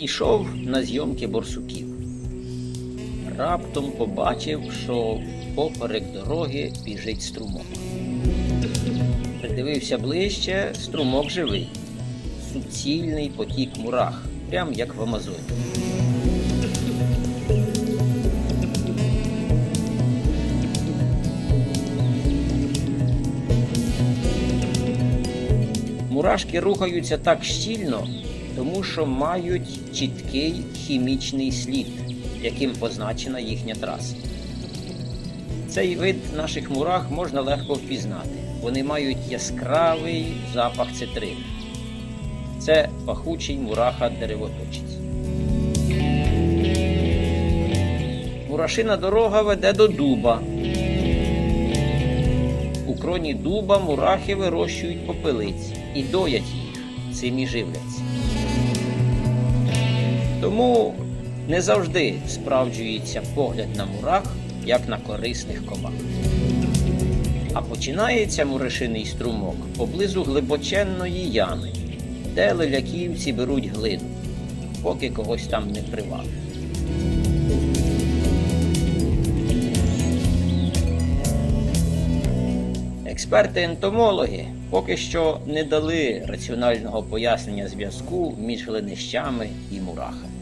Ішов на зйомки борсуків. Раптом побачив, що поперек дороги біжить струмок. Придивився ближче, струмок живий. Суцільний потік мурах, прям як в Амазоні. Мурашки рухаються так щільно, тому що мають чіткий хімічний слід, яким позначена їхня траса. Цей вид наших мурах можна легко впізнати. Вони мають яскравий запах цитрин. Це пахучий мураха деревоточець. Мурашина дорога веде до дуба. У кроні дуба мурахи вирощують попелиць і доять їх, цим і живляться. Тому не завжди справджується погляд на мурах, як на корисних комах. А починається мурашиний струмок поблизу глибоченної ями, де леляківці беруть глину, поки когось там не привалить. Експерти-ентомологи поки що не дали раціонального пояснення зв'язку між глинищами і мурахами.